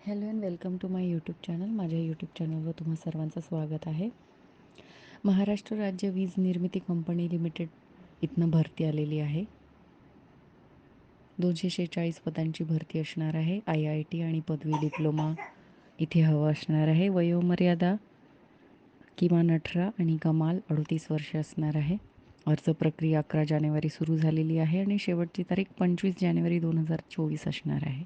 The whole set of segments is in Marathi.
Hello and welcome to my YouTube channel. माझ्या यूट्यूब चॅनलवर तुम्हा सर्वांचं स्वागत आहे. महाराष्ट्र राज्य वीज निर्मिती कंपनी लिमिटेड इथनं भरती आलेली आहे. दोनशे शेहेचाळीस पदांची भरती असणार आहे. आय आय टी आणि पदवी डिप्लोमा इथे हवं असणार आहे. वयोमर्यादा किमान अठरा आणि कमाल अडतीस वर्ष असणार आहे. अर्ज प्रक्रिया अकरा जानेवारी सुरू झालेली आहे आणि शेवटची तारीख पंचवीस जानेवारी दोन हजार चोवीस असणार आहे.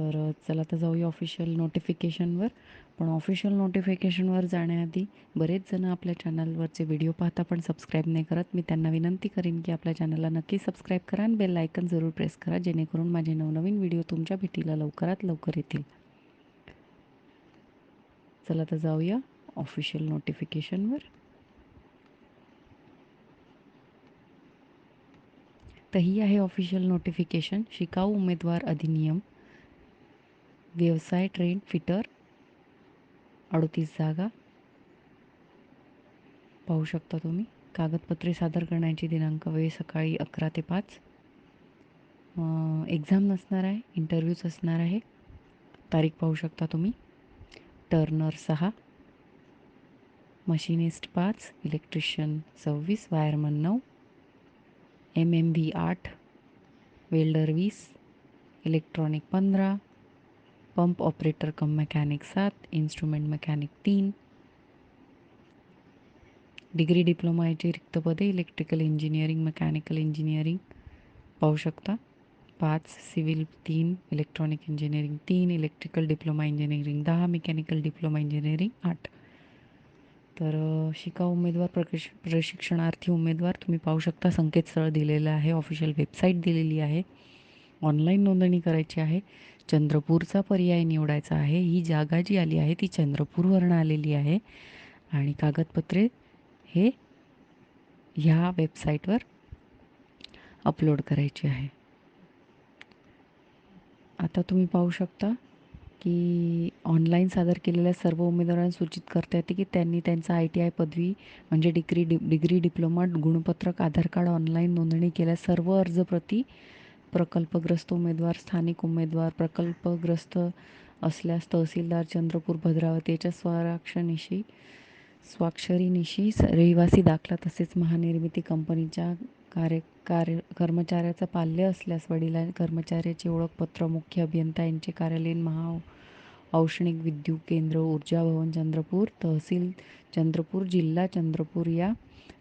तर चला तर जाऊया ऑफिशियल नोटिफिकेशनवर पण ऑफिशियल नोटिफिकेशनवर जाण्याआधी बरेच जण आपल्या चॅनलवरचे व्हिडिओ पाहता पण सबस्क्राईब नाही करत. मी त्यांना विनंती करीन की आपल्या चॅनलला नक्की सबस्क्राईब करा आणि बेल आयकन जरूर प्रेस करा जेणेकरून माझे नवनवीन व्हिडिओ तुमच्या भेटीला लवकरात लवकर येतील. चला तर जाऊया ऑफिशियल नोटिफिकेशनवर तर ही आहे ऑफिशियल नोटिफिकेशन शिकाऊ उमेदवार अधिनियम. व्यवसाय ट्रेन फिटर अडतीस जागा. पाहू शकता तुम्ही कागदपत्रे सादर करण्याची दिनांक वेळ सकाळी अकरा ते पाच. एक्झाम नसणार आहे इंटरव्ह्यूज असणार आहे. तारीख पाहू शकता तुम्ही. टर्नर सहा. मशिनिस्ट पाच इलेक्ट्रिशियन सव्वीस वायरमन नऊ. एम एम व्ही आठ वेल्डर वीस इलेक्ट्रॉनिक पंधरा. पंप ऑपरेटर कम मेकॅनिक सात इन्स्ट्रुमेंट मेकॅनिक तीन. डिग्री डिप्लोमाची रिक्त पदे इलेक्ट्रिकल इंजिनिअरिंग मेकॅनिकल इंजिनिअरिंग पाहू शकता. पाच सिव्हिल तीन इलेक्ट्रॉनिक इंजिनिअरिंग तीन इलेक्ट्रिकल डिप्लोमा इंजिनिअरिंग दहा मेकॅनिकल डिप्लोमा इंजिनिअरिंग आठ. तर शिकाऊ उमेदवार प्रशिक्ष प्रशिक्षणार्थी उमेदवार तुम्ही पाहू शकता संकेतस्थळ दिलेलं आहे ऑफिशियल वेबसाईट दिलेली आहे. ऑनलाईन नोंदणी करायची आहे. चंद्रपूरचा पर्याय निवडायचा आहे. ही जागा जी आली आहे ती चंद्रपूरवरनं आलेली आहे. आणि कागदपत्रे हे ह्या वेबसाईटवर अपलोड करायची आहे. आता तुम्ही पाहू शकता की ऑनलाईन सादर केलेल्या सर्व उमेदवारांना सूचित करता येते की त्यांनी त्यांचा आय टी आय पदवी म्हणजे डिग्री डि डिग्री डिप्लोमा गुणपत्रक आधार कार्ड ऑनलाईन नोंदणी केल्या सर्व अर्जप्रती प्रकल्पग्रस्त उमेदवार स्थानिक उमेदवार प्रकल्पग्रस्त असल्यास तहसीलदार चंद्रपूर भद्रावती याच्या स्वाक्षरनिशी स्वाक्षरीनिशी रहिवासी दाखला तसेच महानिर्मिती कंपनीच्या कार्य कार्य कर्मचाऱ्याचं पाल्य असल्यास वडिला कर्मचाऱ्याचे ओळखपत्र मुख्य अभियंता यांचे कार्यालयीन महा औष्णिक विद्युत केंद्र ऊर्जा भवन चंद्रपूर तहसील चंद्रपूर जिल्हा चंद्रपूर या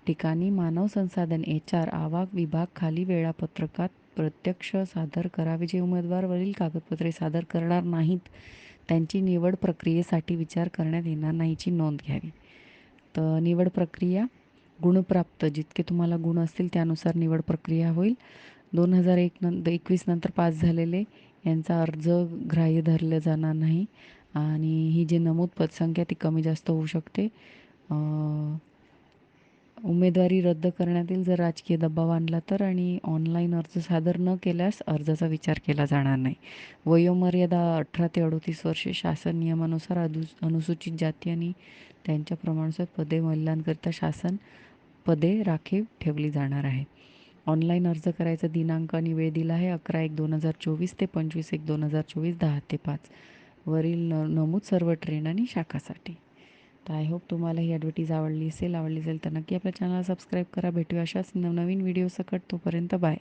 ठिकाणी मानव संसाधन एच आर आवाक विभाग खाली वेळापत्रकात प्रत्यक्ष सादर करावे जे उमेदवार वरील कागदपत्रे सादर करणार नाहीत त्यांची निवड प्रक्रियेसाठी विचार करण्यात येणार नाहीची नोंद घ्यावी. तर निवड प्रक्रिया गुणप्राप्त जितके तुम्हाला गुण असतील त्यानुसार निवड प्रक्रिया होईल. दोन हजार एक नंतर एकवीस नंतर पास झालेले यांचा अर्ज ग्राह्य धरलं जाणार नाही. आणि ही जी नमूद पदसंख्या ती कमी जास्त होऊ शकते. उमेदवारी रद्द करण्यात येईल जर राजकीय दबाव आणला तर आणि ऑनलाईन अर्ज सादर न केल्यास अर्जाचा विचार केला जाणार नाही. वयोमर्यादा अठरा ते अडतीस वर्षे शासन नियमानुसार अदु अनुसूचित जाती आणि त्यांच्या प्रमाणानुसार पदे महिलांकरिता शासन पदे राखीव ठेवली जाणार आहे. ऑनलाईन अर्ज करायचा दिनांक आणि वेळ दिला आहे अकरा एक दोन हजार चोवीस ते पंचवीस एक दोन हजार चोवीस दहा ते पाच. वरील न नमूद सर्व ट्रेन आणि शाखासाठी. तर आय होप तुम्हाला ही ॲडव्हर्टीज आवडली असेल आवडली असेल तर नक्की आपल्या चॅनलला सबस्क्राईब करा. भेटूया अशाच नवनवीन व्हिडिओ सकट. तोपर्यंत बाय